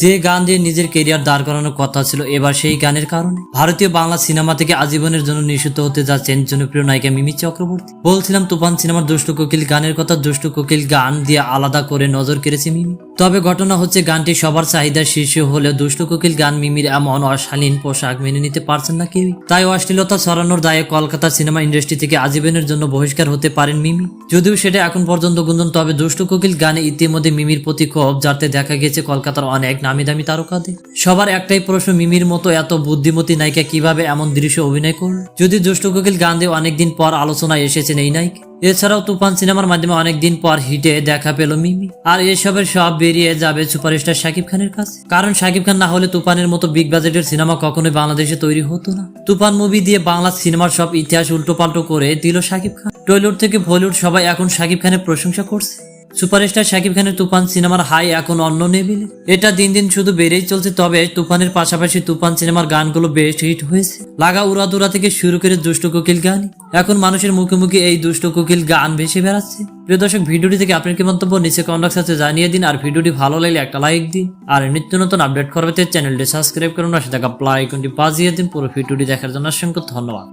যে গান দিয়ে নিজের কেরিয়ার দাঁড় করানোর কথা ছিল, এবার সেই গানের কারণে। ভারতীয় বাংলা সিনেমা থেকে আজীবনের জন্য নিষিদ্ধ হতে যাচ্ছেন জনপ্রিয় নায়িকা মিমি চক্রবর্তী। বলছিলাম, তুফান সিনেমার দুষ্টু কোকিল গানের কথা, দুষ্টু কোকিল গান দিয়ে আলাদা করে নজর কেড়েছে মিমি। তবে ঘটনা হচ্ছে, গানটি সবার চাহিদার শীর্ষে হলেও দুষ্টু কোকিল গান মিমির এমন অশালীন পোশাক মেনে নিতে পারছেন না কেউই। তাই অশ্লীলতা ছড়ানোর দায়ে কলকাতা সিনেমা ইন্ডাস্ট্রি থেকে আজীবনের জন্য বহিষ্কার হতে পারেন মিমি। যদিও সেটা এখন পর্যন্ত গুঞ্জন, তবে দুষ্টু কোকিল গানে ইতিমধ্যে মিমির প্রতি ক্ষোভ যাতে দেখা গেছে কলকাতার অনেক নামি দামি তারকাদের? সবার একটাই প্রশ্ন, মিমির মতো এত বুদ্ধিমতী নায়িকা কীভাবে এমন দৃশ্য অভিনয় করল? যদি দুষ্টু কোকিল গান দিয়ে অনেকদিন পর আলোচনায় এসেছেন এই নায়িকা, এছাড়াও তুফান সিনেমার মাধ্যমে অনেকদিন পর হিটে দেখা পেল মিমি। আর এসবের সব বেরিয়ে যাবে সুপারস্টার শাকিব খানের কাছে। কারণ শাকিব খান না হলে তুফানের মতো বিগ বাজেটের সিনেমা কখনোই বাংলাদেশে তৈরি হতো না। তুফান মুভি দিয়ে বাংলা সিনেমার সব ইতিহাস উল্টোপাল্টো করে দিল শাকিব খান। টয়লুড থেকে বলিউড সবাই এখন শাকিব খানের প্রশংসা করছে। সুপারস্টার শাকিব খানের তুফান সিনেমার হাই এখন অন্য লেভেলে। এটা দিন দিন শুধু বেড়েই চলছে, তবে তুফানের পাশাপাশি তুফান সিনেমার গানগুলো বেস্ট হিট হয়েছে। লাগা উড়াদুরা থেকে শুরু করে দুষ্ট কোকিল গান। এখন মানুষের মুখে মুখে এই দুষ্ট কোকিল গান ভেসে বেড়াচ্ছে। প্রিয় দর্শক, ভিডিওটি থেকে আপনার কি মন্তব্য নিচে কমেন্ট সাথে জানিয়ে দিন, আর ভিডিওটি ভালো লাগলে একটা লাইক দিন। আর নিত্য নতুন আপডেট করবে চ্যানেলটি সাবস্ক্রাইব করুন, আর সেটা প্লাই আইকনটি বাজিয়ে দিন। পুরো ভিডিওটি দেখার জন্য অসংখ্য ধন্যবাদ।